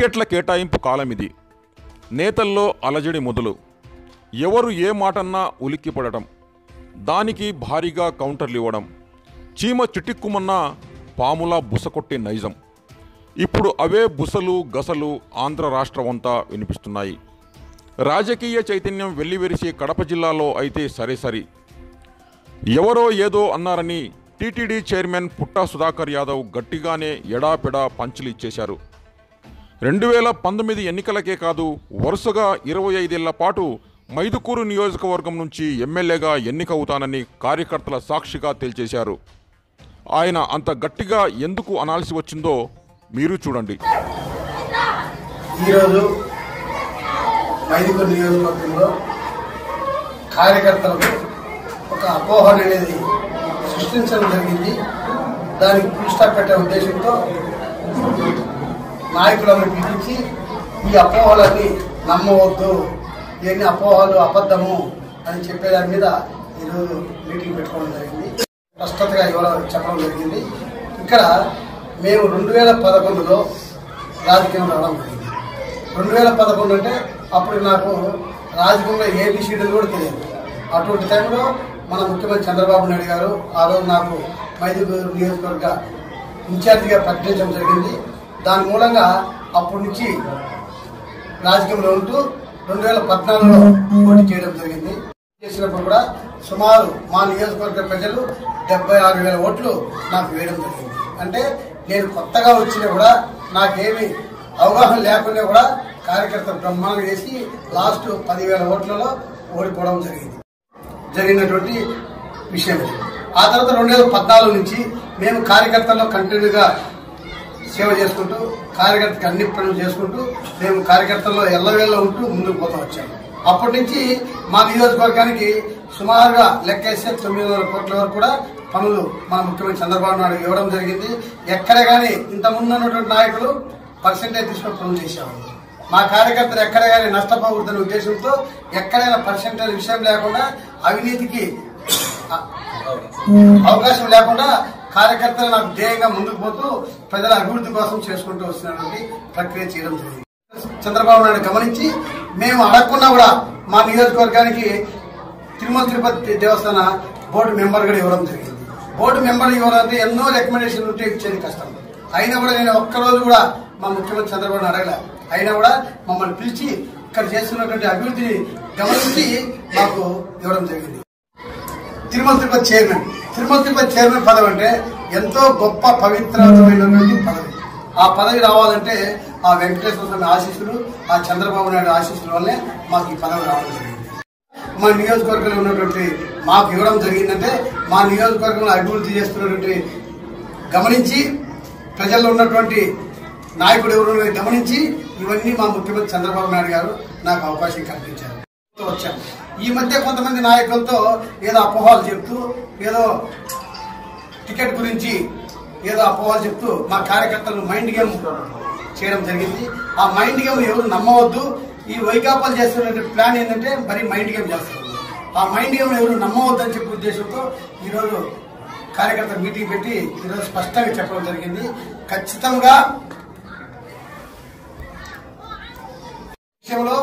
టికెట్ల కేటాయింపు కాలం ఇది నేతల్లో అలజడి మొదలు. ఎవరు ఏ మాటన్నా ఉలిక్కిపడటం. దానికి భారీగా కౌంటర్లు ఇవ్వడం చీమ చిటిక్కుమన్నా పాములా బుసకొట్టే నైజం. ఇప్పుడు అవే బుసలు గసలు ఆంధ్ర రాష్ట్రమంతా వినిపిస్తున్నాయి. రాజకీయ చైతన్యం వెల్లివెరిసే కడప జిల్లాలో అయితే సరే సరి. ఎవరో ఏదో అన్నారని టీటీడీ చైర్మన్ పుట్టా సుధాకర్ యాదవ్ గట్టిగానే ఎడాపెడా పంచులు ఇచ్చేశారు. రెండు వేల పంతొమ్మిది ఎన్నికలకే కాదు వరుసగా ఇరవై ఐదేళ్ళ పాటు మైదుకూరు నియోజకవర్గం నుంచి ఎమ్మెల్యేగా ఎన్నికవుతానని కార్యకర్తల సాక్షిగా తేల్చేశారు. ఆయన అంత గట్టిగా ఎందుకు అనాల్సి వచ్చిందో మీరు చూడండి. ఈరోజు మైదుకూరు నియోజకవర్గంలో కార్యకర్తలకు ఒక అపోహ అనేది సృష్టించడం జరిగింది. దానికి ఫుల్ పెట్టే ఉద్దేశంతో నాయకులను పిలిచి ఈ అపోహలన్నీ నమ్మవద్దు. ఎన్ని అపోహలు అబద్ధము? అని చెప్పే దాని మీద ఈరోజు మీటింగ్ పెట్టుకోవడం జరిగింది. స్పష్టతగా ఇవ్వడం చెప్పడం జరిగింది. ఇక్కడ మేము రెండు వేల పదకొండులో రాజకీయం రావడం జరిగింది. రెండు వేల పదకొండు అంటే అప్పుడు నాకు రాజకీయంలో ఏబిసిడీలు కూడా తెలియదు. అటువంటి టైంలో మన ముఖ్యమంత్రి చంద్రబాబు నాయుడు గారు ఆ రోజు నాకు మైదుగూరు నియోజకవర్గ ఇన్ఛార్జిగా ప్రకటించడం జరిగింది. దాని మూలంగా అప్పటి నుంచి రాజకీయంలో ఉంటూ రెండు వేల పద్నాలుగులో పోటీ చేయడం జరిగింది. చేసినప్పుడు కూడా సుమారు మా నియోజకవర్గ ప్రజలు డెబ్బై ఆరు వేల ఓట్లు నాకు వేయడం జరిగింది. అంటే నేను కొత్తగా వచ్చినా కూడా నాకేమి అవగాహన లేకుండా కూడా కార్యకర్త బ్రహ్మాండం చేసి లాస్ట్ పదివేల ఓట్లలో ఓడిపోవడం జరిగింది. జరిగినటువంటి విషయం ఆ తర్వాత రెండు వేల పద్నాలుగు నుంచి మేము కార్యకర్తల్లో కంటిన్యూగా సేవ చేసుకుంటూ కార్యకర్తకి అన్ని పనులు చేసుకుంటూ మేము కార్యకర్తల్లో ఎల్లవేళ్ళ ఉంటూ ముందుకు పోతూ వచ్చాము అప్పటి నుంచి మా నియోజకవర్గానికి సుమారుగా లెక్కేస్తే తొమ్మిది వందల కోట్ల వరకు కూడా పనులు మా ముఖ్యమంత్రి చంద్రబాబు నాయుడు ఇవ్వడం జరిగింది. ఎక్కడ కానీ ఇంత ముందు ఉన్నటువంటి నాయకులు పర్సెంటేజ్ తీసుకుని పనులు చేసేవాళ్ళు. మా కార్యకర్తలు ఎక్కడ కానీ నష్టపోకూడదనే ఉద్దేశంతో ఎక్కడైనా పర్సెంటేజ్ విషయం లేకుండా అవినీతికి అవకాశం లేకుండా కార్యకర్తలు నాకు ధ్యేయంగా ముందుకు పోతూ ప్రజల అభివృద్ధి కోసం చేసుకుంటూ వస్తున్నటువంటి ప్రక్రియ చేయడం జరిగింది. చంద్రబాబు నాయుడు గమనించి మేము అడగకుండా కూడా మా నియోజకవర్గానికి తిరుమల తిరుపతి దేవస్థాన బోర్డు మెంబర్ కూడా ఇవ్వడం జరిగింది. బోర్డు మెంబర్ ఇవ్వాలంటే ఎన్నో రికమెండేషన్ ఉంటే ఇచ్చేది కష్టం. అయినా కూడా నేను ఒక్కరోజు కూడా మా ముఖ్యమంత్రి చంద్రబాబు అడగలే. అయినా కూడా మమ్మల్ని పిలిచి ఇక్కడ చేస్తున్నటువంటి అభివృద్ధిని గమనించి మాకు ఇవ్వడం జరిగింది. తిరుమల తిరుపతి చైర్మన్ తిరుమల తిరుపతి చైర్మన్ పదవి అంటే ఎంతో గొప్ప పవిత్రమైనటువంటి పదవి. ఆ పదవి రావాలంటే ఆ వెంకటేశ్వర స్వామి ఆశీస్సులు ఆ చంద్రబాబు నాయుడు ఆశీస్సుల వల్లే మాకు ఈ పదవి రావడం జరిగింది. మా నియోజకవర్గంలో ఉన్నటువంటి మాకు ఇవ్వడం జరిగిందంటే మా నియోజకవర్గంలో అభివృద్ధి చేస్తున్నటువంటి గమనించి ప్రజల్లో ఉన్నటువంటి నాయకుడు ఎవరు గమనించి ఇవన్నీ మా ముఖ్యమంత్రి చంద్రబాబు నాయుడు గారు నాకు అవకాశం కల్పించారు. వచ్చాం. ఈ మధ్య కొంతమంది నాయకులతో ఏదో అపోహాలు చెప్తూ ఏదో టికెట్ గురించి ఏదో అపోహాలు చెప్తూ మా కార్యకర్తలు మైండ్ గేమ్ చేయడం జరిగింది. ఆ మైండ్ గేమ్ ఎవరు నమ్మవద్దు. ఈ వైకాపాలు చేస్తున్న ప్లాన్ ఏంటంటే మరి మైండ్ గేమ్ చేస్తారు. ఆ మైండ్ గేమ్ ఎవరు నమ్మవద్దు అని చెప్పే ఉద్దేశంతో ఈరోజు కార్యకర్త మీటింగ్ పెట్టి ఈరోజు స్పష్టంగా చెప్పడం జరిగింది. ఖచ్చితంగా విషయంలో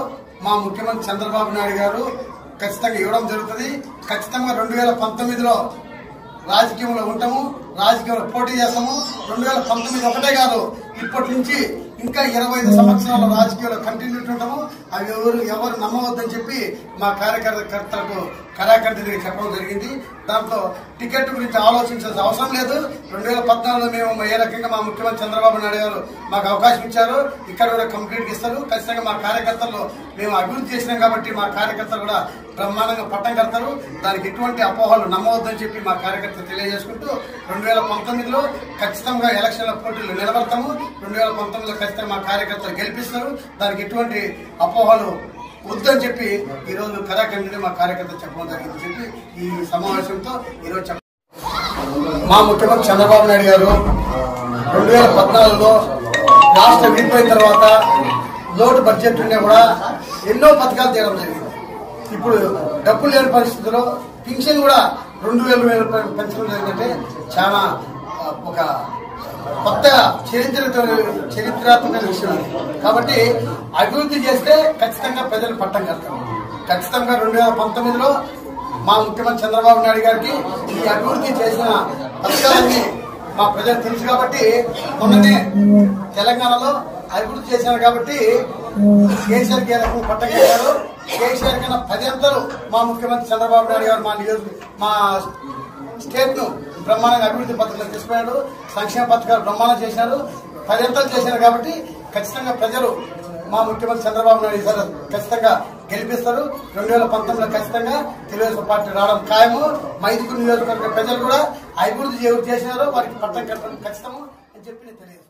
మా ముఖ్యమంత్రి చంద్రబాబు నాయుడు గారు ఖచ్చితంగా ఇవ్వడం జరుగుతుంది. ఖచ్చితంగా రెండు వేల పంతొమ్మిదిలో రాజకీయంలో ఉంటాము. రాజకీయంలో పోటీ చేస్తాము. రెండు వేల పంతొమ్మిది ఒకటే కాదు ఇప్పటి నుంచి ఇంకా ఇరవై ఐదు సంవత్సరాల రాజకీయాలు కంటిన్యూ ఉండటము అవి ఎవరు ఎవరు నమ్మవద్దని చెప్పి మా కార్యకర్తలకు కార్యకర్తకి చెప్పడం జరిగింది. దాంతో టికెట్ గురించి ఆలోచించాల్సిన అవసరం లేదు. రెండు వేల పద్నాలుగులో మేము ఏ రకంగా మా ముఖ్యమంత్రి చంద్రబాబు నాయుడు గారు మాకు అవకాశం ఇచ్చారు ఇక్కడ కూడా కంప్లీట్గా ఇస్తారు. ఖచ్చితంగా మా కార్యకర్తలు మేము అభివృద్ధి చేసినాం కాబట్టి మా కార్యకర్తలు కూడా బ్రహ్మాండంగా పట్టం కడతారు. దానికి ఎటువంటి అపోహలు నమ్మవద్దని చెప్పి మా కార్యకర్తలు తెలియజేసుకుంటూ రెండు వేల పంతొమ్మిదిలో ఖచ్చితంగా ఎలక్షన్ల పోటీలు నిలబడతాము. రెండు వేల పంతొమ్మిదిలో ఖచ్చితంగా మా కార్యకర్తలు గెలిపిస్తారు. దానికి ఎటువంటి అపోహలు వద్దని చెప్పి ఈరోజు రోజు మా కార్యకర్తలు చెప్పడం జరిగిందని చెప్పి ఈ సమావేశంతో ఈరోజు చెప్ప మా ముఖ్యమంత్రి చంద్రబాబు నాయుడు గారు రెండు వేల పద్నాలుగులో రాష్ట్రం విడిపోయిన తర్వాత లోటు బడ్జెట్ ఉండే కూడా ఎన్నో పథకాలు తీయడం జరిగింది. ఇప్పుడు డబ్బులు లేని పరిస్థితుల్లో పింఛన్ కూడా రెండు వేల వేల రూపాయలు పెంచడం జరిగిందంటే చాలా ఒక కొత్త చరిత్ర చరిత్రాత్మక విషయం కాబట్టి అభివృద్ధి చేస్తే ఖచ్చితంగా ప్రజలు పట్టం కడతారు. ఖచ్చితంగా రెండు వేల పంతొమ్మిదిలో మా ముఖ్యమంత్రి చంద్రబాబు నాయుడు గారికి ఈ అభివృద్ధి చేసిన పథకాలన్నీ మా ప్రజలు తెలుసు కాబట్టి మొన్ననే తెలంగాణలో అభివృద్ధి చేశారు కాబట్టి కేసీఆర్ గారు పట్టగలిగారు కేసీఆర్ కన్నా పదింతలు మా ముఖ్యమంత్రి చంద్రబాబు నాయుడు గారు మా నియోజక మా స్టేట్ను బ్రహ్మాండంగా అభివృద్ధి పథకాలు తీసుకున్నాడు సంక్షేమ పథకాలు బ్రహ్మాండం చేశారు పర్యంతం చేశారు కాబట్టి ఖచ్చితంగా ప్రజలు మా ముఖ్యమంత్రి చంద్రబాబు నాయుడు సార్ ఖచ్చితంగా గెలిపిస్తారు. రెండు వేల పంతొమ్మిదిలో ఖచ్చితంగా తెలుగుదేశం పార్టీ రావడం ఖాయము. మైదుగురు నియోజకవర్గ ప్రజలు కూడా అభివృద్ధి ఎవరు చేసినారో వారికి పట్టం కట్టడం ఖచ్చితము అని చెప్పి నేను తెలియదు